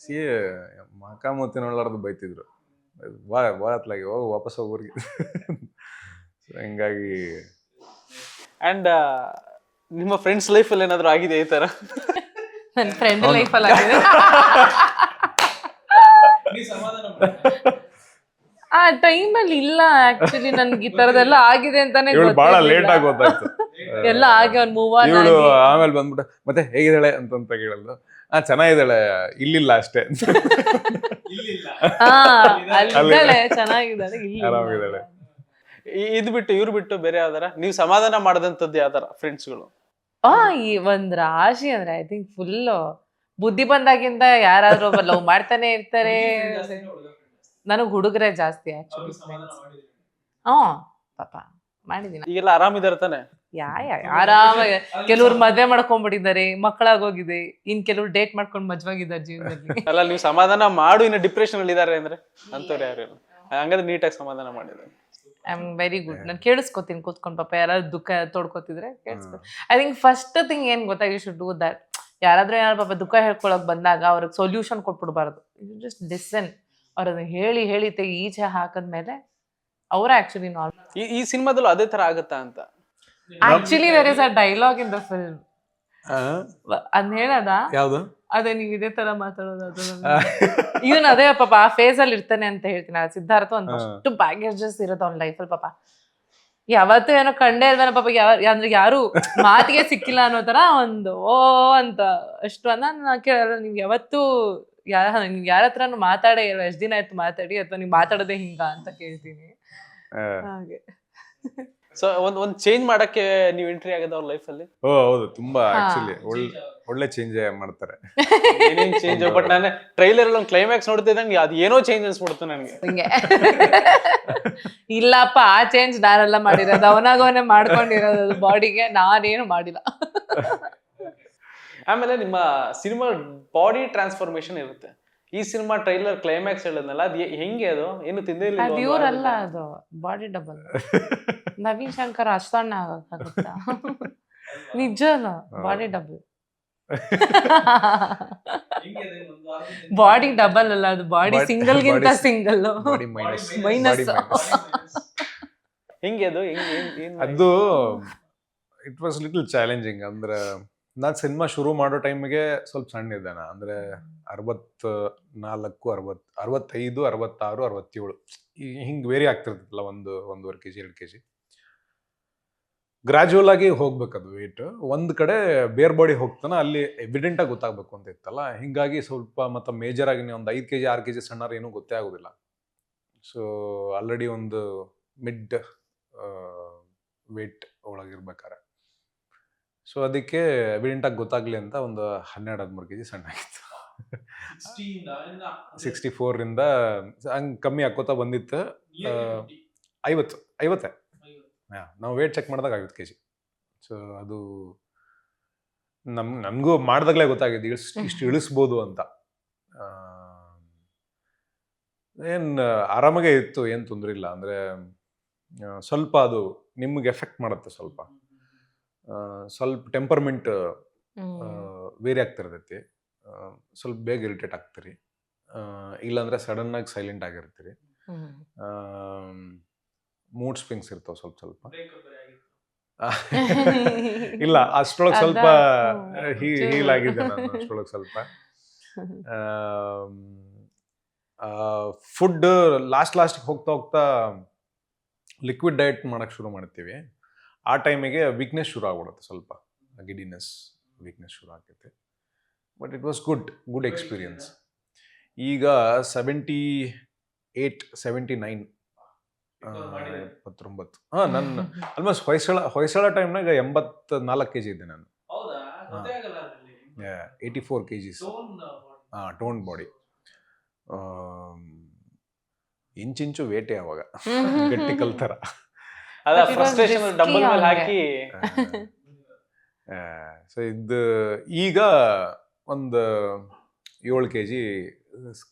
A: ಸಿ ಮಕಾಮತಿ ನೋಡ್ಲಾರ್ದು ಬೈತಿದ್ರು. ಬಾ ಬಾ ಅತ್ಲಾಗಿ ಹೋಗಿ ವಾಪಸ್ ಹೋಗೋರಿಗೆ ಸೊ ಹಿಂಗಾಗಿ
C: ಅಂಡ್ ನಿಮ್ಮ ಫ್ರೆಂಡ್ಸ್ ಲೈಫ್ ಅಲ್ಲಿ ಏನಾದ್ರು ಆಗಿದೆ ಈ ತರ?
B: ನನ್ನ ಫ್ರೆಂಡ್ ಲೈಫಲ್ಲಿ ಆಗಿದೆ. ಆ ಟೈಮಲ್ಲಿ ಇಲ್ಲ ಆಕ್ಚುಲಿ ನನ್ಗೆ ಈ ತರದೆಲ್ಲ ಆಗಿದೆ ಅಂತಾನೆ
A: ಇವಳು ಬಹಳ. ಲೇಟ್ ಆಗಿ ಗೊತ್ತಾಯ್ತು.
B: ಎಲ್ಲ ಆಗಿ ಅವ್ನು ಮೂವ್
A: ಇವಳು ಆಮೇಲೆ ಬಂದ್ಬಿಟ್ಟು ಮತ್ತೆ ಹೇಗಿದ್ದಾಳೆ? ಅಂತಂತ ಕೇಳಲ್ದು ಆ ಚೆನ್ನಾಗಿದ್ದಾಳೆ. ಇಲ್ಲಿಲ್ಲ ಅಷ್ಟೇ.
B: ಹಾ ಅಲ್ಲಿದ್ದಾಳೆ. ಚೆನ್ನಾಗಿದ್ದಾಳೆ.
A: ಆರಾಮಿದ್ದಾಳೆ.
C: ಇದ್ ಬಿಟ್ಟು ಇವ್ರು ಬಿಟ್ಟು ಬೇರೆ ಯಾವ್ದಾರ? ನೀವು ಸಮಾಧಾನ ಮಾಡದಂತದ್ದು ಯಾವ್ದಾರ ಫ್ರೆಂಡ್ಸ್ಗಳು
B: ಆ ಈ ಒಂದ್ ರಾಶಿ ಅಂದ್ರೆ ಐ ಥಿಂಕ್ ಫುಲ್ ಬುದ್ಧಿ ಬಂದಾಗಿಂದ ಯಾರಾದ್ರೂ ಒಬ್ಬ ಲವ್ ಮಾಡ್ತಾನೆ ಇರ್ತಾರೆ. ನನಗ್ ಹುಡುಗರೇ ಜಾಸ್ತಿ ಆಕ್ಚುಲಿ ಪಾಪ ಮಾಡಿದೀನಿ?
C: ಈಗೆಲ್ಲ ಆರಾಮ ತಾನೆ?
B: ಯಾ ಯಾ ಆರಾಮಾಗಿ ಕೆಲವ್ರು ಮದ್ವೆ ಮಾಡ್ಕೊಂಡ್ಬಿಟ್ಟಿದ್ದಾರೆ ಮಕ್ಕಳಾಗೋಗಿದೆ ಇನ್ ಕೆಲವ್ರು ಡೇಟ್ ಮಾಡ್ಕೊಂಡ್ ಮಜ್ವಾಗಿದ್ದಾರೆ ಜೀವನದಲ್ಲಿ.
C: ಅಲ್ಲ ನೀವು ಸಮಾಧಾನ ಮಾಡು ಇನ್ನು ಡಿಪ್ರೆಷನ್ ಅಲ್ಲಿ ಇದಾರೆ ಅಂದ್ರೆ ಅಂತವ್ರು ಯಾರು. ಹಂಗಾದ್ರೆ ನೀಟಾಗಿ ಸಮಾಧಾನ ಮಾಡಿದ್ದಾರೆ.
B: ಐ ಆಮ್ ವೆರಿ ಗುಡ್ ನಾನು ಕೇಳಿಸ್ಕೊತೀನಿ ಕೂತ್ಕೊಂಡು ಪಾಪ ಯಾರಾದ್ರು ದುಃಖ ತೋಡ್ಕೊತಿದ್ರೆ ಕೇಳಿಸ್ಕೊ ಐ ಥಿಂಕ್ ಫಸ್ಟ್ ಥಿಂಗ್ ಏನ್ ಗೊತ್ತಾ ಯು ಶುಡ್ ಡೂ ದಟ್ ಯಾರಾದ್ರೂ ಯಾರು ಪಾಪ ದುಃಖ ಹೇಳ್ಕೊಳಕ್ ಬಂದಾಗ ಅವ್ರಿಗೆ ಸೊಲ್ಯೂಷನ್ ಕೊಟ್ಬಿಡ್ಬಾರ್ದು. ಜಸ್ಟ್ ಲಿಸನ್ ಅವ್ರನ್ನ ಹೇಳಿ ಹೇಳಿ ತೆಗಿ ಈಚೆ ಹಾಕದ್ಮೇಲೆ ಅವ್ರ ಆಕ್ಚುಲಿ ನಾರ್ಮಲ್
C: ಈ ಈ ಸಿನಿಮಾದಲ್ಲೂ ಅದೇ ತರ ಆಗುತ್ತಾ ಅಂತ?
B: Actually there is a dialogue in the film ಅದ್ ಹೇಳದ?
A: ಯಾವುದು?
B: ಅದೇ ನೀವ್ ಇದೇ ತರ ಮಾತಾಡೋದು ಅದು ಇವನ್ ಅದೇ ಪಾಪ ಆ ಫೇಸ್ ಅಲ್ಲಿ ಇರ್ತಾನೆ ಅಂತ ಹೇಳ್ತೀನಿ. ಆ ಸಿದ್ಧಾರ್ಥ ಒಂದ್. ಅಷ್ಟು ಬ್ಯಾಗೇಜಸ್ ಇರುತ್ತೆ ಅವ್ನ ಅಲ್ಲಿ ಪಾಪ. ಯಾವತ್ತೂ ಏನೋ ಕಂಡೇ ಇಲ್ವೇನ ಪಾಪ ಯಾವ ಅಂದ್ರೆ ಯಾರು ಮಾತಿಗೆ ಸಿಕ್ಕಿಲ್ಲ ಅನ್ನೋ ತರ ಒಂದು ಓ ಅಂತ ಅಷ್ಟು ಅನ್ನ ನಾನು ಕೇಳಲ್ಲ. ನೀವ್ ಯಾವತ್ತೂ ಯಾರ ನೀವ್ ಯಾರ ಹತ್ರನು ಮಾತಾಡೇ ಇಲ್ಲ ಎಷ್ಟ್ ದಿನ ಆಯ್ತು ಮಾತಾಡಿ? ಅಥವಾ ನೀವು ಮಾತಾಡೋದೇ ಹಿಂಗ ಅಂತ ಕೇಳ್ತೀನಿ. ಹಾಗೆ.
C: ಸೊ ಒಂದ್ ಒಂದ್ ಚೇಂಜ್ ಮಾಡಕ್ಕೆ ನೀವು ಎಂಟ್ರಿ ಆಗದ ಅವ್ರ ಲೈಫ್ ಅಲ್ಲಿ?
A: ಓ ಹೌದು. ತುಂಬಾ ಆಕ್ಚುಲಿ ಒಳ್ಳೆ ಒಳ್ಳೆ ಚೇಂಜ್ ಮಾಡ್ತಾರೆ.
C: ಏನೇನ್ ಚೇಂಜ್ ಬಟ್ ನಾನು ಟ್ರೈಲರ್ ಅಲ್ಲಿ ಒಂದು ಕ್ಲೈಮ್ಯಾಕ್ಸ್ ನೋಡ್ತಿದ್ದಂಗೆ ಅದು ಏನೋ ಚೇಂಜ್ ಅನ್ಸ್ಬಿಡ್ತು ನನಗೆ.
B: ಹಿಂಗೆ. ಇಲ್ಲಪ್ಪ ಆ ಚೇಂಜ್ ನಾನೆಲ್ಲ ಮಾಡಿರೋದು. ಅವನಾಗವನೇ ಮಾಡ್ಕೊಂಡಿರೋದು ಬಾಡಿಗೆ ನಾನೇನು ಮಾಡಿಲ್ಲ.
C: ಆಮೇಲೆ ನಿಮ್ಮ ಸಿನಿಮಾ ಬಾಡಿ ಟ್ರಾನ್ಸ್ಫಾರ್ಮೇಶನ್ ಇರುತ್ತೆ. ಈ ಸಿನಿಮಾ ಟ್ರೈಲರ್ ಕ್ಲೈಮ್ಯಾಕ್ಸ್ ಹೇಳಿದ್ನಲ್ಲ ಅದು ಹೆಂಗೆ ಅದು? ಏನು ತಿಂದೇ ಇಲ್ಲ
B: ಅದು ಇವ್ರಲ್ಲ ಅದು ಬಾಡಿ ಡಬಲ್. ನವೀನ್ ಶಂಕರ್ ಅಷ್ಟಣ್ಣ ನಿಜ ಅಲ್ಲ ಬಾಡಿ ಡಬಲ್. ಬಾಡಿ ಡಬಲ್ ಅಲ್ಲ ಅದು ಬಾಡಿ ಸಿಂಗಲ್ ಗಿಂತ ಸಿಂಗಲ್
A: ಮೈನಸ್.
C: ಹೆಂಗೆ ಅದು?
A: ಅದು ಇಟ್ ವಾಸ್ ಲಿಟಲ್ ಚಾಲೆಂಜಿಂಗ್ ಅಂದ್ರೆ ನಾನು ಸಿನಿಮಾ ಶುರು ಮಾಡೋ ಟೈಮಿಗೆ ಸ್ವಲ್ಪ ಸಣ್ಣ ಇದ್ದೆ ಅಂದರೆ ಅರವತ್ ನಾಲ್ಕು ಅರವತ್, ಅರವತ್ತೈದು, ಅರವತ್ತಾರು, ಅರವತ್ತೇಳು. ಹಿಂಗೆ ವೇರಿ ಆಗ್ತಿರ್ತೈತಲ್ಲ ಒಂದು, ಒಂದೂವರೆ ಕೆ ಜಿ ಎರಡು ಕೆ ಜಿ ಗ್ರಾಜುವಲ್ ಆಗಿ ಹೋಗ್ಬೇಕದು ವೆಯ್ಟ್ ಒಂದು ಕಡೆ ಬೇರ್ ಬಾಡಿ ಹೋಗ್ತಾನೆ, ಅಲ್ಲಿ ಎವಿಡೆಂಟ್ ಗೊತ್ತಾಗಬೇಕು ಗೊತ್ತಾಗ್ಬೇಕು ಅಂತ ಇತ್ತಲ್ಲ. ಹಿಂಗಾಗಿ ಸ್ವಲ್ಪ ಮತ್ತು ಮೇಜರ್ ಆಗಿ ಒಂದು ಐದು ಕೆ ಜಿ ಆರು ಕೆ ಜಿ ಸಣ್ಣರ ಏನೂ ಗೊತ್ತೇ ಆಗೋದಿಲ್ಲ. ಸೊ ಆಲ್ರೆಡಿ ಒಂದು ಮಿಡ್ ವೆಯ್ಟ್ ಒಳಗಿರ್ಬೇಕಾರೆ. ಸೊ ಅದಕ್ಕೆ ಎವಿಡೆಂಟ್ ಆಗಿ ಗೊತ್ತಾಗ್ಲಿ ಅಂತ ಒಂದು ಹನ್ನೆರಡು ಹದಿಮೂರು ಕೆ ಜಿ ಸಣ್ಣ ಆಗಿತ್ತು. ಸಿಕ್ಸ್ಟಿ ಫೋರಿಂದ ಹಂಗೆ ಕಮ್ಮಿ ಹಾಕೋತಾ ಬಂದಿತ್ತು. ಐವತ್ತು ಐವತ್ತೆ? ಹಾಂ ನಾವು ವೇಟ್ ಚೆಕ್ ಮಾಡಿದಾಗ ಐವತ್ತು ಕೆ ಜಿ ಸೊ ಅದು ನಮ್ ನನಗೂ ಮಾಡಿದಾಗಲೇ ಗೊತ್ತಾಗಿದೆ ಇಳಿಸ್ ಇಷ್ಟು ಇಳಿಸ್ಬೋದು ಅಂತ. ಏನು ಆರಾಮಾಗೇ ಇತ್ತು ಏನು ತೊಂದರೆ ಇಲ್ಲ. ಅಂದರೆ ಸ್ವಲ್ಪ ಅದು ನಿಮ್ಗೆ ಎಫೆಕ್ಟ್ ಮಾಡುತ್ತೆ ಸ್ವಲ್ಪ. ಸ್ವಲ್ಪ ಟೆಂಪರ್ಮೆಂಟ್ ವೇರಿ ಆಗ್ತಿರ್ತೈತಿ. ಸ್ವಲ್ಪ ಬೇಗ ಇರಿಟೇಟ್ ಆಗ್ತೀರಿ. ಇಲ್ಲಾಂದ್ರೆ ಸಡನ್ ಆಗಿ ಸೈಲೆಂಟ್ ಆಗಿರ್ತೀರಿ. ಮೂಡ್ ಸ್ವಿಂಗ್ಸ್ ಇರ್ತಾವ ಸ್ವಲ್ಪ ಸ್ವಲ್ಪ. ಇಲ್ಲ ಅಷ್ಟೊಳಗೆ ಸ್ವಲ್ಪ ಹೀಲ್. ಆಗಿದೆ ನಾನು ಅಷ್ಟ್ರೊಳಗೆ ಸ್ವಲ್ಪ. ಫುಡ್ ಲಾಸ್ಟ್ ಲಾಸ್ಟ್ ಹೋಗ್ತಾ ಹೋಗ್ತಾ ಲಿಕ್ವಿಡ್ ಡಯಟ್ ಮಾಡಕ್ ಶುರು ಮಾಡ್ತೀವಿ. ಆ ಟೈಮಿಗೆ ವೀಕ್ನೆಸ್ ಶುರು ಆಗ್ಬಿಡುತ್ತೆ ಸ್ವಲ್ಪ. ಗಿಡಿನೆಸ್ ವೀಕ್ನೆಸ್ ಶುರು ಆಗ್ತೈತೆ. But it was good good experience ಈಗ ಸೆವೆಂಟಿ ಏಟ್ ಸೆವೆಂಟಿ ನೈನ್ ಎಪ್ಪತ್ತೊಂಬತ್ತು ಹಾಂ ನನ್ನ ಆಲ್ಮೋಸ್ಟ್ ಹೊಯ್ಸಳ ಹೊಯ್ಸಳ ಟೈಮ್ನಾಗ ಎಂಬತ್ತು ನಾಲ್ಕು ಕೆ ಜಿ ಇದ್ದೆ ನಾನು. ಏಯ್ಟಿ ಫೋರ್ ಕೆ ಜಿಸ್ ಹಾಂ ಟೋನ್ ಬಾಡಿ ಇಂಚಿಂಚು ವೇಟೆ ಅವಾಗ. ಗಟ್ಟಿ ಕಲ್ತರ
B: was
C: ಫ್ರಸ್ಟ್ರೇಷನ್ ಡಂಬಲ್ ಮೇಲೆ ಹಾಕಿ.
A: ಸೊ ಇದು ಈಗ ಒಂದು ಏಳು ಕೆ ಜಿ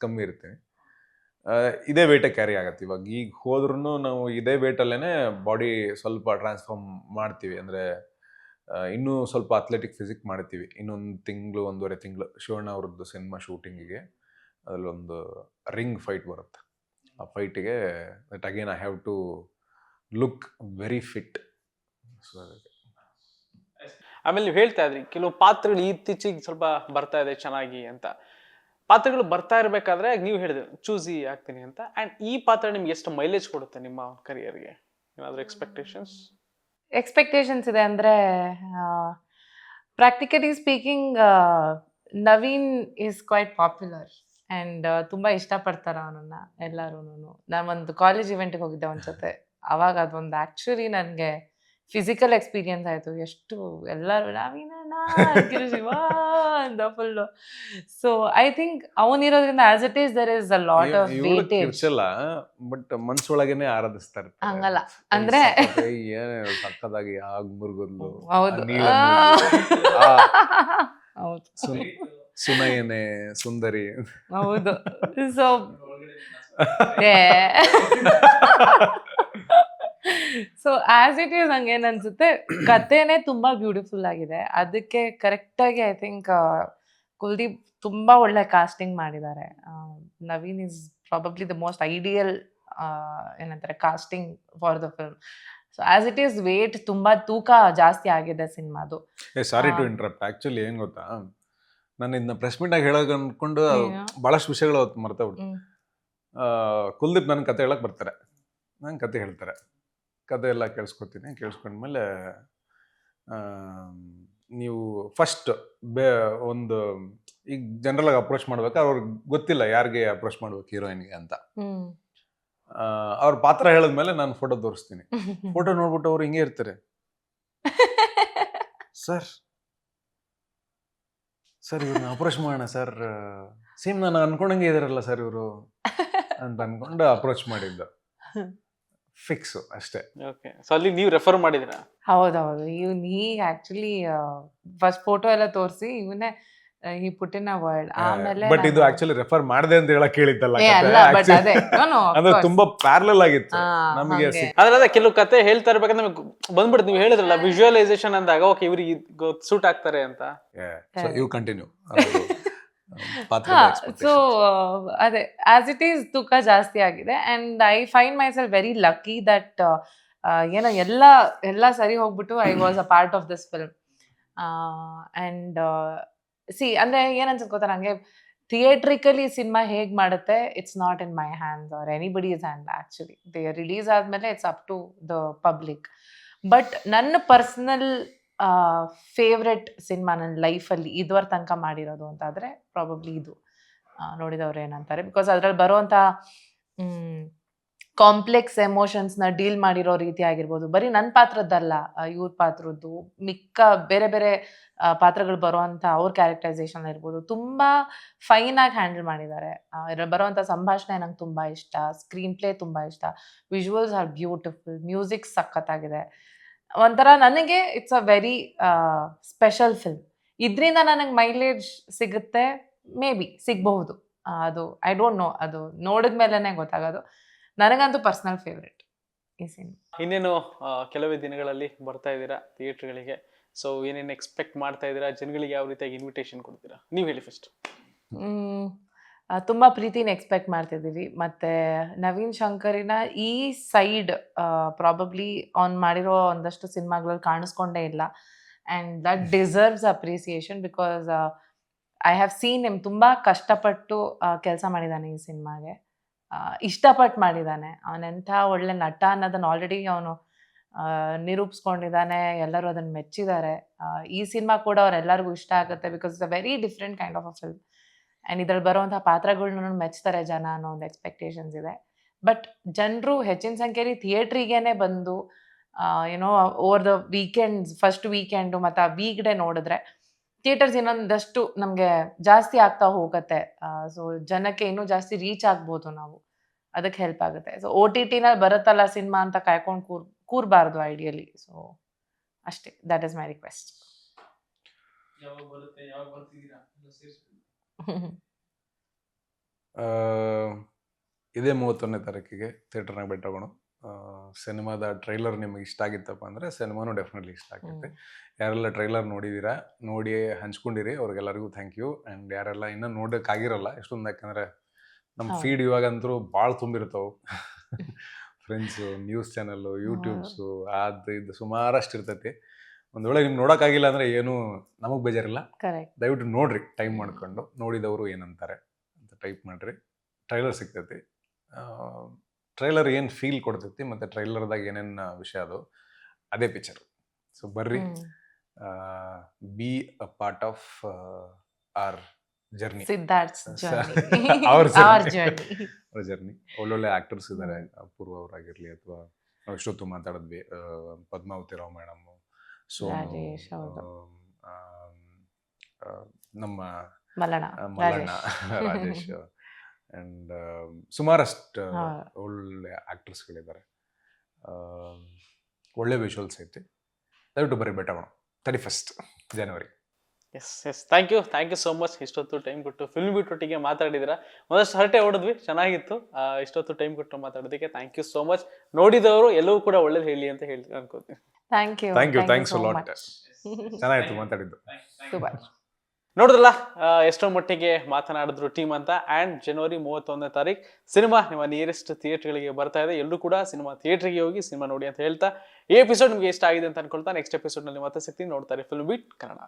A: ಕಮ್ಮಿ ಇರ್ತೀನಿ ಆ, ಇದೇ ವೇಟೇ ಕ್ಯಾರಿ ಆಗತ್ತೆ ಇವಾಗ. ಈಗ ಹೋದ್ರೂ ನಾವು ಇದೇ ವೇಟಲ್ಲೇ ಬಾಡಿ ಸ್ವಲ್ಪ ಟ್ರಾನ್ಸ್ಫಾರ್ಮ್ ಮಾಡ್ತೀವಿ. ಅಂದರೆ ಇನ್ನೂ ಸ್ವಲ್ಪ ಅಥ್ಲೆಟಿಕ್ ಫಿಸಿಕ್ ಮಾಡ್ತೀವಿ. ಇನ್ನೊಂದು ತಿಂಗಳು ಒಂದೂವರೆ ತಿಂಗಳು. ಶಿವಣ್ಣ ಅವ್ರದ್ದು ಸಿನಿಮಾ ಶೂಟಿಂಗಿಗೆ ಅದರಲ್ಲೊಂದು ರಿಂಗ್ ಫೈಟ್ ಬರುತ್ತೆ. ಆ ಫೈಟಿಗೆ that again I have to look very fit so
C: ಆಮೇಲೆ ನೀವು ಹೇಳ್ತಾ ಇದ್ರಿ ಕೆಲವು ಪಾತ್ರಗಳು ಇತ್ತೀಚೆಗೆ ಸ್ವಲ್ಪ ಬರ್ತಾ ಇದೆ ಚೆನ್ನಾಗಿ ಅಂತ. ಪಾತ್ರಗಳು ಬರ್ತಾ ಇರಬೇಕಾದ್ರೆ ನೀವು ಹೇಳಿದ್ರಿ ಚೂಸಿ ಆಗ್ತೀನಿ ಅಂತ. ಆ್ಯಂಡ್ ಈ ಪಾತ್ರ ನಿಮ್ಗೆ ಎಷ್ಟು ಮೈಲೇಜ್ ಕೊಡುತ್ತೆ ನಿಮ್ಮ ಕರಿಯರ್ಗೆ ಏನಾದರೂ ಎಕ್ಸ್ಪೆಕ್ಟೇಷನ್ಸ್
B: ಎಕ್ಸ್ಪೆಕ್ಟೇಷನ್ಸ್ ಇದೆ ಅಂದರೆ practically speaking Naveen is quite popular and ತುಂಬ ಇಷ್ಟಪಡ್ತಾರೆ ಅವನನ್ನು ಎಲ್ಲರೂ ನಾನು ಒಂದು ಕಾಲೇಜ್ ಇವೆಂಟ್ಗೆ ಹೋಗಿದ್ದೆ ಅವನ ಜೊತೆ. ಅವಾಗ ಅದೊಂದು ಆ್ಯಕ್ಚುಲಿ ನನಗೆ ಫಿಸಿಕಲ್ ಎಕ್ಸ್ಪೀರಿಯನ್ಸ್ ಆಯಿತು. ಎಷ್ಟು ಎಲ್ಲರೂ ಅಂತಿರು ಶಿವ ಅಂತ full so I think ಅವನಿರೋದ್ರಿಂದ as it is there is a lot of weightage
A: but ಮನ್ಸೊಳಗೇನೆ ಆರಾಧಿಸ್ತಾರೆ.
B: ಹಂಗಲ್ಲ. ಅಂದ್ರೆ-
A: ಸಕ್ಕದಾಗಿ ಆಗ್ ಮುರುಗುದ್ಲು
B: ಹೌದು. ಹೌದು.
A: ಸುನ್- ಸುನಯನೆ ಸುಂದರಿ.
B: ಹೌದು. So so as it is ಹಂಗೇನ್ ಅನ್ಸುತ್ತೆ. ಕಥೆನೇ ತುಂಬಾ ಬ್ಯೂಟಿಫುಲ್ ಆಗಿದೆ. ಅದಕ್ಕೆ ಕರೆಕ್ಟ್ ಆಗಿ ಐ ಥಿಂಕ್ ಕುಲ್ದೀಪ್ ತುಂಬಾ ಒಳ್ಳೆ ಕಾಸ್ಟಿಂಗ್ ಮಾಡಿದ್ದಾರೆ. Naveen is probably the most ideal ಏನಂತಾರೆ casting for the film so as it is weight ತುಂಬಾ ತೂಕ ಜಾಸ್ತಿ ಆಗಿದೆ ಸಿನಿಮಾದು.
A: Sorry to. ಇಂಟ್ರಪ್ಟ್ ಆಕ್ಚುಲಿ ಏನ್ ಗೊತ್ತಾ? ನಾನು ಇದನ್ನ ಪ್ರೆಸ್ ಮೀಟ್ ಆಗಿ ಹೇಳಕ್ ಅನ್ಕೊಂಡು? ಬಹಳಷ್ಟು ವಿಷಯಗಳು ಅವತ್ತು ಮರ್ತಾ. ಕುಲ್ದೀಪ್ ನನ್ನ ಕತೆ ಹೇಳಕ್ ಬರ್ತಾರೆ. ನಂಗೆ ಕತೆ ಹೇಳ್ತಾರೆ. ಕತೆ ಎಲ್ಲ ಕೇಳಿಸ್ಕೊತೀನಿ. ಕೇಳಿಸ್ಕೊಂಡ್ಮೇಲೆ ನೀವು ಫಸ್ಟ್ ಬೇ ಒಂದು ಈಗ ಜನರಲ್ ಆಗಿ ಅಪ್ರೋಚ್ ಮಾಡ್ಬೇಕಾದ್ರೆ ಅವ್ರಿಗೆ ಗೊತ್ತಿಲ್ಲ ಯಾರಿಗೆ ಅಪ್ರೋಚ್ ಮಾಡ್ಬೇಕು ಹೀರೋಯಿನ್ಗೆ ಅಂತ. ಅವ್ರ ಪಾತ್ರ ಹೇಳಿದ್ಮೇಲೆ ನಾನು ಫೋಟೋ ತೋರಿಸ್ತೀನಿ. ಫೋಟೋ ನೋಡ್ಬಿಟ್ಟು ಅವ್ರು ಹಿಂಗೆ ಇರ್ತಾರೆ. ಸರ್ ಸರ್ ಇವ್ರನ್ನ ಅಪ್ರೋಚ್ ಮಾಡೋಣ ಸರ್. ಸೇಮ್ ನಾನು ಅನ್ಕೊಂಡಂಗೆ ಇದಾರಲ್ಲ ಸರ್ ಇವರು. ಅಂತ ಅನ್ಕೊಂಡು ಅಪ್ರೋಚ್ ಮಾಡಿದ್ದು. ಫಿಕ್ಸ್ ಅಷ್ಟೇ.
C: ಓಕೆ. ಸೊ ಅಲ್ಲಿ ನೀವು ರೆಫರ್ ಮಾಡಿದಿರಾ
B: ಹೌದೌದು. ಇವ್ನು ನೀ ಆಕ್ಚುಲಿ ಫಸ್ಟ್ ಫೋಟೋ ಎಲ್ಲ ತೋರಿಸಿ ಇವನೇ ಈ ಪುಟ್ಟಿನ ವರ್ಲ್ಡ್ ಆಮೇಲೆ
A: ಬಟ್ ಇದು ಆಕ್ಚುಲಿ ರೆಫರ್ ಮಾಡ್ದೆ ಅಂತ ಹೇಳಕ್ ಕೇಳಿದ್ದಲ್ಲ
B: ಏ. ಅಲ್ಲ ಅದೇ No, no, of
A: ಅಂದ್ರೆ
B: course.
A: ತುಂಬಾ ಪ್ಯಾರಲಲ್ ಆಗಿತ್ತು.
B: ಆ,
A: ನಮಗೆ
B: ಹಂಗೆ.
C: ಅದೇ ಕೆಲವು ಕತೆ ಹೇಳ್ತಾ ಇರ್ಬೇಕಾದ್ರೆ ನಮಗೆ ಬಂದ್ಬಿಡ್ತು ನೀವು ಹೇಳಿದ್ರಲ್ಲ ವಿಜುವಲೈಸೇಷನ್ ಅಂದಾಗ ಓಕೆ ಇವ್ರಿಗೆ ಸೂಟ್ ಆಗ್ತಾರೆ ಅಂತ.
A: ಸೊ ಯು ಕಂಟಿನ್ಯೂ
B: ಸೊ ಅದೇ ಆಸ್ ಇಟ್ ಈಸ್ ತೂಕ ಜಾಸ್ತಿ ಆಗಿದೆ and I find my self very lucky that ಏನೋ ಎಲ್ಲ ಎಲ್ಲ ಸರಿ ಹೋಗ್ಬಿಟ್ಟು I was a part of this film and see ಅಂದ್ರೆ ಏನನ್ಸುತ್ತೆ ಗೊತ್ತಾ ನಂಗೆ ಥಿಯೇಟ್ರಿಕಲಿ ಸಿನಿಮಾ ಹೇಗ್ ಮಾಡುತ್ತೆ it's not in my hands or anybody is hand actually they release ಆದ್ಮೇಲೆ it's up to the public but ನನ್ನ ಪರ್ಸನಲ್ ಫೇವ್ರೆಟ್ ಸಿನಿಮಾ ನನ್ನ ಲೈಫಲ್ಲಿ ಇದುವರೆ ತನಕ ಮಾಡಿರೋದು ಅಂತಾದರೆ ಪ್ರಾಬಬ್ಲಿ ಇದು. ನೋಡಿದವ್ರು ಏನಂತಾರೆ? ಬಿಕಾಸ್ ಅದರಲ್ಲಿ ಬರುವಂಥ ಕಾಂಪ್ಲೆಕ್ಸ್ ಎಮೋಷನ್ಸ್ನ ಡೀಲ್ ಮಾಡಿರೋ ರೀತಿ ಆಗಿರ್ಬೋದು. ಬರೀ ನನ್ನ ಪಾತ್ರದ್ದಲ್ಲ ಇವ್ರ ಪಾತ್ರದ್ದು. ಮಿಕ್ಕ ಬೇರೆ ಬೇರೆ ಪಾತ್ರಗಳು ಬರುವಂಥ ಅವ್ರ ಕ್ಯಾರೆಕ್ಟರೈಸೇಷನ್ ಇರ್ಬೋದು ತುಂಬ ಫೈನಾಗಿ ಹ್ಯಾಂಡಲ್ ಮಾಡಿದ್ದಾರೆ. ಇದರಲ್ಲಿ ಬರುವಂಥ ಸಂಭಾಷಣೆ ನಂಗೆ ತುಂಬ ಇಷ್ಟ. ಸ್ಕ್ರೀನ್ ಪ್ಲೇ ತುಂಬ ಇಷ್ಟ. ವಿಜುವಲ್ಸ್ ಆರ್ ಬ್ಯೂಟಿಫುಲ್ ಮ್ಯೂಸಿಕ್ ಸಖತ್ತಾಗಿದೆ. ಒಂಥರ ನನಗೆ it's a very special film ಇದರಿಂದ ನನಗೆ ಮೈಲೇಜ್ ಸಿಗುತ್ತೆ ಮೇ ಬಿ ಸಿಗಬಹುದು ಅದು ಐ ಡೋಂಟ್ ನೋ ಅದು ನೋಡಿದ ಮೇಲೇ ಗೊತ್ತಾಗೋದು. ನನಗಂತೂ ಪರ್ಸ್ನಲ್ ಫೇವ್ರೆಟ್ ಈ ಸಿನಿಮಾ
C: ಇನ್ನೇನು ಕೆಲವೇ ದಿನಗಳಲ್ಲಿ ಬರ್ತಾ ಇದ್ದೀರಾ ಥಿಯೇಟ್ರ್ಗಳಿಗೆ ಸೊ ಏನೇನು ಎಕ್ಸ್ಪೆಕ್ಟ್ ಮಾಡ್ತಾ ಇದ್ದೀರಾ? ಜನಗಳಿಗೆ ಯಾವ ರೀತಿಯಾಗಿ ಇನ್ವಿಟೇಷನ್ ಕೊಡ್ತೀರಾ? ನೀವು ಹೇಳಿ ಫಸ್ಟ್
B: ತುಂಬ ಪ್ರೀತಿನ ಎಕ್ಸ್ಪೆಕ್ಟ್ ಮಾಡ್ತಿದ್ದೀವಿ. ಮತ್ತು ನವೀನ್ ಶಂಕರಿನ ಈ ಸೈಡ್ ಪ್ರಾಬಬ್ಲಿ ಅವ್ನು ಮಾಡಿರೋ ಒಂದಷ್ಟು ಸಿನಿಮಾಗಳಲ್ಲಿ ಕಾಣಿಸ್ಕೊಂಡೇ ಇಲ್ಲ. And that deserves appreciation because I have seen them ತುಂಬ ಕಷ್ಟಪಟ್ಟು ಕೆಲಸ ಮಾಡಿದ್ದಾನೆ ಈ ಸಿನಿಮಾಗೆ. ಇಷ್ಟಪಟ್ಟು ಮಾಡಿದ್ದಾನೆ ಅವನೆಂಥ ಒಳ್ಳೆ ನಟ ಅನ್ನೋದನ್ನು ಆಲ್ರೆಡಿ ಅವನು ನಿರೂಪಿಸ್ಕೊಂಡಿದ್ದಾನೆ ಎಲ್ಲರೂ ಅದನ್ನು ಮೆಚ್ಚಿದ್ದಾರೆ ಈ ಸಿನಿಮಾ ಕೂಡ ಅವರೆಲ್ಲರಿಗೂ ಇಷ್ಟ ಆಗುತ್ತೆ because it's a very different kind of a film and ಇದ್ರಲ್ಲಿ ಬರುವಂಥ ಪಾತ್ರಗಳ್ನ ಮೆಚ್ತಾರೆ ಜನ ಅನ್ನೋ ಒಂದು ಎಕ್ಸ್ಪೆಕ್ಟೇಷನ್ಸ್ ಇದೆ. ಬಟ್ ಜನರು ಹೆಚ್ಚಿನ ಸಂಖ್ಯೆಯಲ್ಲಿ ಥಿಯೇಟ್ರಿಗೇನೆ ಬಂದು ಏನೋ over the weekends first weekend ಮತ್ತು ಆ ವೀಕ್ ಡೇ ನೋಡಿದ್ರೆ ಥಿಯೇಟರ್ಸ್ ಇನ್ನೊಂದಷ್ಟು ನಮಗೆ ಜಾಸ್ತಿ ಆಗ್ತಾ ಹೋಗುತ್ತೆ. ಸೊ ಜನಕ್ಕೆ ಇನ್ನೂ ಜಾಸ್ತಿ ರೀಚ್ ಆಗ್ಬೋದು ನಾವು. ಅದಕ್ಕೆ ಹೆಲ್ಪ್ ಆಗುತ್ತೆ. ಸೊ ಓ ಟಿ ಟಿನಲ್ಲಿ ಬರುತ್ತಲ್ಲ ಸಿನಿಮಾ ಅಂತ ಕಾಯ್ಕೊಂಡು ಕೂರ್, ಕೂರಬಾರ್ದು ಐಡಿಯಲಿ ಸೊ ಅಷ್ಟೇ ದಟ್ ಇಸ್ ಮೈ ರಿಕ್ವೆಸ್ಟ್
A: ಇದೇ ಮೂವತ್ತೊಂದನೇ ತಾರೀಕಿಗೆ ಥಿಯೇಟರ್ನಾಗ ಬೆಟ್ಟಗೋಣ ಸಿನಿಮಾದ ಟ್ರೈಲರ್ ನಿಮಗೆ ಇಷ್ಟ ಆಗಿತ್ತಪ್ಪ ಅಂದರೆ ಸಿನಿಮಾನು ಡೆಫಿನೆಟ್ಲಿ ಇಷ್ಟ ಆಗುತ್ತೆ. ಯಾರೆಲ್ಲ ಟ್ರೈಲರ್ ನೋಡಿದ್ದೀರಾ ನೋಡಿ ಹಂಚ್ಕೊಂಡಿರಿ. ಅವ್ರಿಗೆಲ್ಲರಿಗೂ ಥ್ಯಾಂಕ್ ಯು ಆ್ಯಂಡ್ ಯಾರೆಲ್ಲ ಇನ್ನೂ ನೋಡೋಕ್ಕಾಗಿರಲ್ಲ ಎಷ್ಟೊಂದು ಯಾಕಂದರೆ ನಮ್ಮ ಫೀಡ್ ಇವಾಗಂತೂ ಭಾಳ ತುಂಬಿರ್ತಾವೆ. ಫ್ರೆಂಡ್ಸು ನ್ಯೂಸ್ ಚಾನಲ್ಲು ಯೂಟ್ಯೂಬ್ಸು ಅದು ಇದು ಸುಮಾರಷ್ಟು ಇರ್ತೈತಿ. ಒಂದು ವೇಳೆ ನಿಮ್ಗೆ ನೋಡೋಕ್ಕಾಗಿಲ್ಲ ಅಂದರೆ ಏನೂ ನಮಗೆ ಬೇಜಾರಿಲ್ಲ.
B: ಕರೆಕ್ಟ್
A: ದಯವಿಟ್ಟು ನೋಡ್ರಿ ಟೈಮ್ ಮಾಡ್ಕೊಂಡು. ನೋಡಿದವರು ಏನಂತಾರೆ ಅಂತ ಟೈಪ್ ಮಾಡಿರಿ. ಟ್ರೈಲರ್ ಸಿಗ್ತೈತಿ. ಟ್ರೈಲರ್ ಏನು ಫೀಲ್ ಕೊಡ್ತೈತಿ ಮತ್ತು ಟ್ರೈಲರ್ದಾಗ ಏನೇನು ವಿಷಯ ಅದು ಅದೇ ಪಿಕ್ಚರ್ ಸೊ ಬರ್ರಿ. Be a part of our journey
B: our journey
A: ಅವ್ರ ಜರ್ನಿ ಒಳ್ಳೊಳ್ಳೆ ಆಕ್ಟರ್ಸ್ ಇದ್ದಾರೆ ಅಪೂರ್ವ ಅವರಾಗಿರ್ಲಿ ಅಥವಾ ನಾವು ಇಷ್ಟೊತ್ತು ಮಾತಾಡಿದ್ವಿ ಪದ್ಮಾವತಿ ರಾವ್ ಮೇಡಮ್ ಸೊ
B: ರಾಜೇಶ್, ಹೌದು.
A: ನಮ್ಮ
B: ಮಲಣ
A: ರಾಜೇಶ್. ಅಂಡ್ ಸುಮಾರಷ್ಟು. ಒಳ್ಳೆ ಆಕ್ಟರ್ಸ್ಗಳಿದ್ದಾರೆ ಒಳ್ಳೆ ವಿಷುವಲ್ಸ್ ಐತಿ. ದಯವಿಟ್ಟು ಬರೀ ಬೆಟ್ಟಗೋಣ thirty first January
C: yes yes thank you thank you so much ಇಷ್ಟೊತ್ತು ಟೈಮ್ ಕೊಟ್ಟು ಫಿಲ್ಮ್ ಬಿಟ್ ಒಟ್ಟಿಗೆ ಮಾತಾಡಿದಿರ ಒಂದಷ್ಟು ಹರಟೆ ಹೊಡೆದ್ವಿ. ಚೆನ್ನಾಗಿತ್ತು. ಆ, ಇಷ್ಟೊತ್ತು ಟೈಮ್ ಕೊಟ್ಟು ಮಾತಾಡೋದಕ್ಕೆ ಥ್ಯಾಂಕ್ ಯು ಸೋ ಮಚ್ ನೋಡಿದವರು ಎಲ್ಲವೂ ಕೂಡ ಒಳ್ಳೇದು ಹೇಳಿ ಅಂತ ಹೇಳಿ ಅನ್ಕೋತೀನಿ.
B: Thank you
A: thank you thanks lot lot. ಚೆನ್ನಾಗಿತ್ತು ಮಾತಾಡಿದ್ದು.
B: ಸೂಪರ್
C: ನೋಡಿದ್ರಲ್ಲ ಎಷ್ಟೋ ಮಟ್ಟಿಗೆ ಮಾತನಾಡಿದ್ರು ಟೀಮ್ ಅಂತ. ಆ್ಯಂಡ್ ಜನವರಿ ಮೂವತ್ತೊಂದನೇ ತಾರೀಕು ಸಿನಿಮಾ ನಿಮ್ಮ ನಿಯರೆಸ್ಟ್ ಥಿಯೇಟ್ರ್ಗಳಿಗೆ ಬರ್ತಾ ಇದೆ. ಎಲ್ಲರೂ ಕೂಡ ಸಿನಿಮಾ ಥಿಯೇಟ್ರಿಗೆ ಹೋಗಿ ಸಿನಿಮಾ ನೋಡಿ ಅಂತ ಹೇಳ್ತಾ ಈ ಎಪಿಸೋಡ್ ನಿಮಗೆ ಇಷ್ಟ ಆಗಿದೆ ಅಂತ ಅನ್ಕೊಳ್ತಾ ನೆಕ್ಸ್ಟ್ ಎಪಿಸೋಡ್ನಲ್ಲಿ ಮತ್ತೆ ಸಿಗ್ತೀನಿ. ನೋಡ್ತಾರೆ ಫಿಲ್ಮ್ ಬಿಟ್ ಕನ್ನಡ.